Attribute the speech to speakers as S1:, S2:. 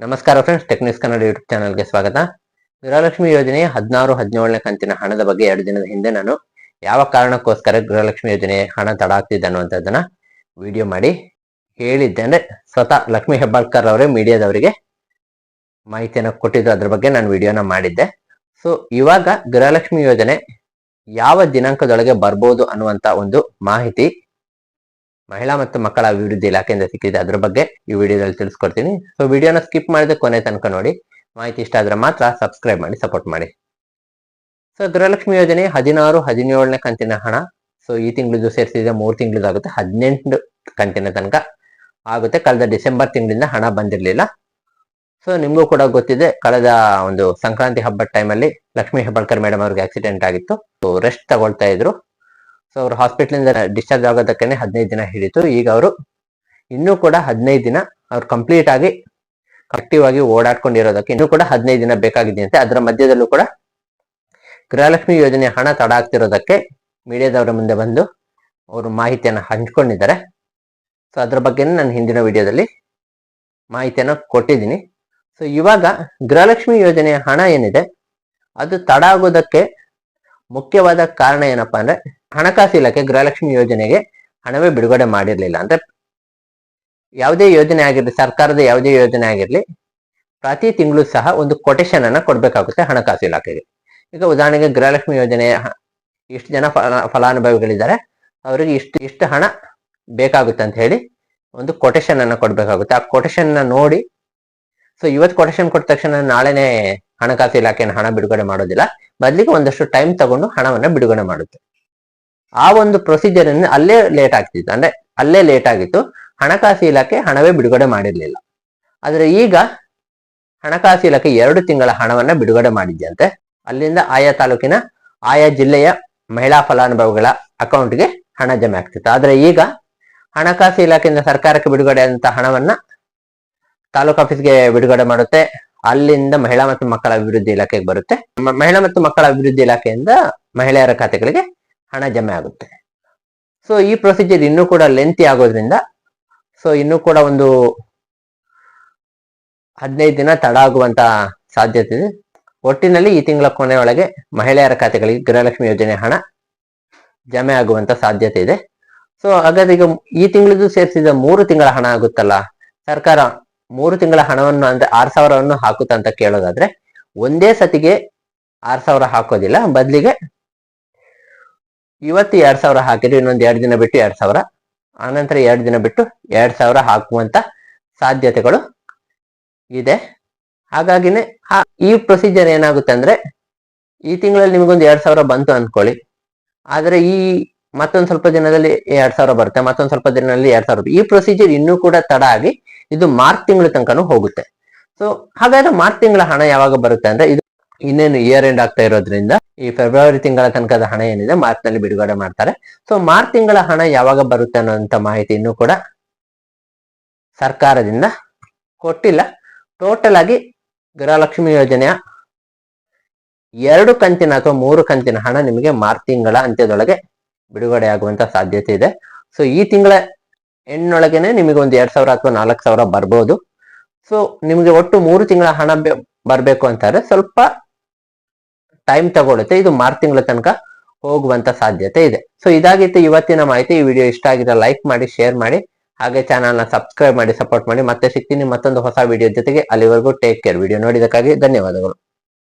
S1: ನಮಸ್ಕಾರ friends techniques Kannada YouTube ಚಾನಲ್ಗೆ ಸ್ವಾಗತ. ಗೃಹಲಕ್ಷ್ಮಿ ಯೋಜನೆಯ ಹದಿನಾರು, ಹದಿನೇಳನೇ ಕಂತಿನ ಹಣದ ಬಗ್ಗೆ ಎರಡು ದಿನದ ಹಿಂದೆ ನಾನು ಯಾವ ಕಾರಣಕ್ಕೋಸ್ಕರ ಗೃಹಲಕ್ಷ್ಮಿ ಯೋಜನೆ ಹಣ ತಡ ಆಗ್ತಿದೆ ಅನ್ನುವಂಥದ್ದನ್ನ ವಿಡಿಯೋ ಮಾಡಿ ಹೇಳಿದ್ದೆ. ಅಂದ್ರೆ ಸ್ವತಃ ಲಕ್ಷ್ಮಿ ಹೆಬ್ಬಾಳ್ಕರ್ ಅವರೇ ಮೀಡಿಯಾದವರಿಗೆ ಮಾಹಿತಿಯನ್ನು ಕೊಟ್ಟಿದ್ರು, ಅದ್ರ ಬಗ್ಗೆ ನಾನು ವಿಡಿಯೋನ ಮಾಡಿದ್ದೆ. ಸೊ ಇವಾಗ ಗೃಹಲಕ್ಷ್ಮಿ ಯೋಜನೆ ಯಾವ ದಿನಾಂಕದೊಳಗೆ ಬರ್ಬೋದು ಅನ್ನುವಂತ ಒಂದು ಮಾಹಿತಿ ಮಹಿಳಾ ಮತ್ತು ಮಕ್ಕಳ ಅಭಿವೃದ್ಧಿ ಇಲಾಖೆಯಿಂದ ಸಿಕ್ಕಿದೆ. ಅದ್ರ ಬಗ್ಗೆ ಈ ವಿಡಿಯೋದಲ್ಲಿ ತಿಳಿಸ್ಕೊಡ್ತೀನಿ. ಸೊ ವಿಡಿಯೋನ ಸ್ಕಿಪ್ ಮಾಡಿದ್ರೆ ಕೊನೆ ತನಕ ನೋಡಿ. ಮಾಹಿತಿ ಇಷ್ಟ ಆದ್ರೆ ಮಾತ್ರ ಸಬ್ಸ್ಕ್ರೈಬ್ ಮಾಡಿ ಸಪೋರ್ಟ್ ಮಾಡಿ. ಸೊ ಗೃಹಲಕ್ಷ್ಮಿ ಯೋಜನೆ ಹದಿನಾರು, ಹದಿನೇಳನೇ ಕಂತಿನ ಹಣ. ಸೊ ಈ ತಿಂಗಳದ್ದು ಸೇರಿಸಿದ್ರೆ ಮೂರು ತಿಂಗಳದಾಗುತ್ತೆ ಹದಿನೆಂಟು ಕಂತಿನ ತನಕ ಆಗುತ್ತೆ. ಕಳೆದ ಡಿಸೆಂಬರ್ ತಿಂಗಳಿಂದ ಹಣ ಬಂದಿರಲಿಲ್ಲ. ಸೊ ನಿಮಗೂ ಕೂಡ ಗೊತ್ತಿದೆ, ಕಳೆದ ಒಂದು ಸಂಕ್ರಾಂತಿ ಹಬ್ಬದ ಟೈಮಲ್ಲಿ ಲಕ್ಷ್ಮೀ ಹೆಬ್ಬಾಳ್ಕರ್ ಮೇಡಮ್ ಅವ್ರಿಗೆ ಆಕ್ಸಿಡೆಂಟ್ ಆಗಿತ್ತು. ರೆಸ್ಟ್ ತಗೊಳ್ತಾ ಇದ್ರು. ಸೊ ಅವ್ರು ಹಾಸ್ಪಿಟ್ಲಿಂದ ಡಿಸ್ಚಾರ್ಜ್ ಆಗೋದಕ್ಕೆ ಹದಿನೈದು ದಿನ ಹಿಡಿತು. ಈಗ ಅವರು ಇನ್ನೂ ಕೂಡ ಹದಿನೈದು ದಿನ ಅವ್ರು ಕಂಪ್ಲೀಟ್ ಆಗಿ ಆಕ್ಟಿವ್ ಆಗಿ ಓಡಾಡ್ಕೊಂಡಿರೋದಕ್ಕೆ ಇನ್ನೂ ಕೂಡ ಹದಿನೈದು ದಿನ ಬೇಕಾಗಿದೆ ಅಂತೆ ಅದರ ಮಧ್ಯದಲ್ಲೂ ಕೂಡ ಗೃಹಲಕ್ಷ್ಮಿ ಯೋಜನೆ ಹಣ ತಡ ಆಗ್ತಿರೋದಕ್ಕೆ ಮೀಡಿಯಾದವರ ಮುಂದೆ ಬಂದು ಅವರು ಮಾಹಿತಿಯನ್ನು ಹಂಚ್ಕೊಂಡಿದ್ದಾರೆ. ಸೊ ಅದ್ರ ಬಗ್ಗೆ ನಾನು ಹಿಂದಿನ ವಿಡಿಯೋದಲ್ಲಿ ಮಾಹಿತಿಯನ್ನು ಕೊಟ್ಟಿದ್ದೀನಿ. ಸೊ ಇವಾಗ ಗೃಹಲಕ್ಷ್ಮಿ ಯೋಜನೆಯ ಹಣ ಏನಿದೆ, ಅದು ತಡ ಆಗೋದಕ್ಕೆ ಮುಖ್ಯವಾದ ಕಾರಣ ಏನಪ್ಪಾ ಅಂದ್ರೆ ಹಣಕಾಸು ಇಲಾಖೆ ಗೃಹಲಕ್ಷ್ಮಿ ಯೋಜನೆಗೆ ಹಣವೇ ಬಿಡುಗಡೆ ಮಾಡಿರ್ಲಿಲ್ಲ. ಅಂದ್ರೆ ಯಾವುದೇ ಯೋಜನೆ ಆಗಿರ್ಲಿ, ಸರ್ಕಾರದ ಯಾವುದೇ ಯೋಜನೆ ಆಗಿರ್ಲಿ, ಪ್ರತಿ ತಿಂಗಳು ಸಹ ಒಂದು ಕೊಟೇಶನ್ ಅನ್ನ ಕೊಡ್ಬೇಕಾಗುತ್ತೆ ಹಣಕಾಸು ಇಲಾಖೆಗೆ. ಈಗ ಉದಾಹರಣೆಗೆ ಗೃಹಲಕ್ಷ್ಮಿ ಯೋಜನೆ ಇಷ್ಟು ಜನ ಫಲ, ಫಲಾನುಭವಿಗಳಿದ್ದಾರೆ, ಅವರಿಗೆ ಇಷ್ಟು ಇಷ್ಟು ಹಣ ಬೇಕಾಗುತ್ತೆ ಅಂತ ಹೇಳಿ ಒಂದು ಕೊಟೇಶನ್ ಅನ್ನ ಕೊಡ್ಬೇಕಾಗುತ್ತೆ. ಆ ಕೊಟೇಶನ್ ನೋಡಿ ಸೊ ಇವತ್ತು ಕೊಟೇಶನ್ ಕೊಟ್ಟ ತಕ್ಷಣ ನಾಳೆನೆ ಹಣಕಾಸು ಇಲಾಖೆಯನ್ನು ಹಣ ಬಿಡುಗಡೆ ಮಾಡೋದಿಲ್ಲ. ಬದಲಿಗೆ ಒಂದಷ್ಟು ಟೈಮ್ ತಗೊಂಡು ಹಣವನ್ನ ಬಿಡುಗಡೆ ಮಾಡುತ್ತೆ. ಆ ಒಂದು ಪ್ರೊಸೀಜರ್ ಅನ್ನು ಅಲ್ಲೇ ಲೇಟ್ ಆಗ್ತಿತ್ತು. ಅಂದ್ರೆ ಅಲ್ಲೇ ಲೇಟ್ ಆಗಿತ್ತು. ಹಣಕಾಸು ಇಲಾಖೆ ಹಣವೇ ಬಿಡುಗಡೆ ಮಾಡಿರ್ಲಿಲ್ಲ. ಆದ್ರೆ ಈಗ ಹಣಕಾಸು ಇಲಾಖೆ ಎರಡು ತಿಂಗಳ ಹಣವನ್ನ ಬಿಡುಗಡೆ ಮಾಡಿದ್ಯಂತೆ. ಅಲ್ಲಿಂದ ಆಯಾ ತಾಲೂಕಿನ, ಆಯಾ ಜಿಲ್ಲೆಯ ಮಹಿಳಾ ಫಲಾನುಭವಿಗಳ ಅಕೌಂಟ್ಗೆ ಹಣ ಜಮೆ ಆಗ್ತಿತ್ತು. ಆದ್ರೆ ಈಗ ಹಣಕಾಸು ಇಲಾಖೆಯಿಂದ ಸರ್ಕಾರಕ್ಕೆ ಬಿಡುಗಡೆ ಆದಂತ ಹಣವನ್ನ ತಾಲೂಕು ಆಫೀಸ್ಗೆ ಬಿಡುಗಡೆ ಮಾಡುತ್ತೆ. ಅಲ್ಲಿಂದ ಮಹಿಳಾ ಮತ್ತು ಮಕ್ಕಳ ಅಭಿವೃದ್ಧಿ ಇಲಾಖೆಗೆ ಬರುತ್ತೆ. ಮಹಿಳಾ ಮತ್ತು ಮಕ್ಕಳ ಅಭಿವೃದ್ಧಿ ಇಲಾಖೆಯಿಂದ ಮಹಿಳೆಯರ ಖಾತೆಗಳಿಗೆ ಹಣ ಜಮೆ ಆಗುತ್ತೆ. ಸೊ ಈ ಪ್ರೊಸೀಜರ್ ಇನ್ನು ಕೂಡ ಲೆಂತಿ ಆಗೋದ್ರಿಂದ ಸೊ ಇನ್ನು ಕೂಡ ಒಂದು ಹದಿನೈದು ದಿನ ತಡ ಆಗುವಂತ ಸಾಧ್ಯತೆ ಇದೆ. ಒಟ್ಟಿನಲ್ಲಿ ಈ ತಿಂಗಳ ಕೊನೆಯೊಳಗೆ ಮಹಿಳೆಯರ ಖಾತೆಗಳಿಗೆ ಗೃಹಲಕ್ಷ್ಮಿ ಯೋಜನೆ ಹಣ ಜಮೆ ಆಗುವಂತ ಸಾಧ್ಯತೆ ಇದೆ. ಸೊ ಹಾಗಾದ್ರೆ ಈಗ ಈ ತಿಂಗಳಿದ್ದು ಸೇರಿಸಿದ ಮೂರು ತಿಂಗಳ ಹಣ ಆಗುತ್ತಲ್ಲ? ಸರ್ಕಾರ ಮೂರು ತಿಂಗಳ ಹಣವನ್ನು ಅಂದ್ರೆ ಆರ್ ಸಾವಿರವನ್ನು ಹಾಕುತ್ತ ಅಂತ ಕೇಳೋದಾದ್ರೆ, ಒಂದೇ ಸತಿಗೆ ಆರ್ ಸಾವಿರ ಹಾಕೋದಿಲ್ಲ. ಬದಲಿಗೆ ಇವತ್ತು ಎರಡ್ ಸಾವಿರ ಹಾಕಿದ್ರೆ ಇನ್ನೊಂದು ಎರಡು ದಿನ ಬಿಟ್ಟು ಎರಡ್ ಸಾವಿರ. ಆನಂತರ ಎರಡು ದಿನ ಬಿಟ್ಟು ಎರಡ್ ಸಾವಿರ ಹಾಕುವಂತ ಸಾಧ್ಯತೆಗಳು ಇದೆ. ಹಾಗಾಗಿನೇ ಈ ಪ್ರೊಸೀಜರ್ ಏನಾಗುತ್ತೆ ಅಂದ್ರೆ ಈ ತಿಂಗಳಲ್ಲಿ ನಿಮಗೊಂದು ಎರಡ್ ಸಾವಿರ ಬಂತು ಅನ್ಕೊಳ್ಳಿ. ಆದ್ರೆ ಈ ಮತ್ತೊಂದು ಸ್ವಲ್ಪ ದಿನದಲ್ಲಿ ಎರಡ್ ಸಾವಿರ ಬರುತ್ತೆ, ಮತ್ತೊಂದ್ ಸ್ವಲ್ಪ ದಿನದಲ್ಲಿ ಎರಡ್ ಸಾವಿರ ಈ ಪ್ರೊಸೀಜರ್ ಇನ್ನೂ ಕೂಡ ತಡ ಆಗಿ ಇದು ಮಾರ್ಚ್ ತಿಂಗಳ ತನಕನೂ ಹೋಗುತ್ತೆ. ಸೊ ಹಾಗಾದ್ರೆ ಮಾರ್ಚ್ ತಿಂಗಳ ಹಣ ಯಾವಾಗ ಬರುತ್ತೆ ಅಂದ್ರೆ ಇದು ಇನ್ನೇನು ಇಯರ್ ಎಂಡ್ ಆಗ್ತಾ ಇರೋದ್ರಿಂದ ಈ ಫೆಬ್ರವರಿ ತಿಂಗಳ ತನಕದ ಹಣ ಏನಿದೆ ಮಾರ್ಚ್ನಲ್ಲಿ ಬಿಡುಗಡೆ ಮಾಡ್ತಾರೆ. ಸೊ ಮಾರ್ಚ್ ತಿಂಗಳ ಹಣ ಯಾವಾಗ ಬರುತ್ತೆ ಅನ್ನೋಂತ ಮಾಹಿತಿ ಇನ್ನು ಕೂಡ ಸರ್ಕಾರದಿಂದ ಕೊಟ್ಟಿಲ್ಲ. ಟೋಟಲ್ ಆಗಿ ಗೃಹಲಕ್ಷ್ಮಿ ಯೋಜನೆಯ ಎರಡು ಕಂತಿನ ಅಥವಾ ಮೂರು ಕಂತಿನ ಹಣ ನಿಮಗೆ ಮಾರ್ಚ್ ತಿಂಗಳ ಅಂತ್ಯದೊಳಗೆ ಬಿಡುಗಡೆ ಆಗುವಂತ ಸಾಧ್ಯತೆ ಇದೆ. ಸೊ ಈ ತಿಂಗಳ ಹೆಣ್ಣೊಳಗೇನೆ ನಿಮಗೆ ಒಂದು ಎರಡ್ ಸಾವಿರ ಅಥವಾ ನಾಲ್ಕು ಸಾವಿರ ಬರ್ಬೋದು. ಸೊ ನಿಮಗೆ ಒಟ್ಟು ಮೂರು ತಿಂಗಳ ಹಣ ಬರ್ಬೇಕು ಅಂತಾರೆ. ಸ್ವಲ್ಪ ಟೈಮ್ ತಗೊಳುತ್ತೆ ಇದು ಮಾರ್ಚ್ ತಿಂಗಳ ತನಕ ಹೋಗುವಂತ ಸಾಧ್ಯತೆ ಇದೆ. ಸೊ ಇದಾಗಿತ್ತು ಇವತ್ತಿನ ಮಾಹಿತಿ. ಈ ವಿಡಿಯೋ ಇಷ್ಟ ಆಗಿದ್ರೆ ಲೈಕ್ ಮಾಡಿ ಶೇರ್ ಮಾಡಿ, ಹಾಗೆ ಚಾನಲ್ನ ಸಬ್ಸ್ಕ್ರೈಬ್ ಮಾಡಿ ಸಪೋರ್ಟ್ ಮಾಡಿ. ಮತ್ತೆ ಸಿಗ್ತೀನಿ ಮತ್ತೊಂದು ಹೊಸ ವಿಡಿಯೋ ಜೊತೆಗೆ. ಅಲ್ಲಿವರೆಗೂ ಟೇಕ್ ಕೇರ್ ವಿಡಿಯೋ ನೋಡಿದಕ್ಕಾಗಿ ಧನ್ಯವಾದಗಳು.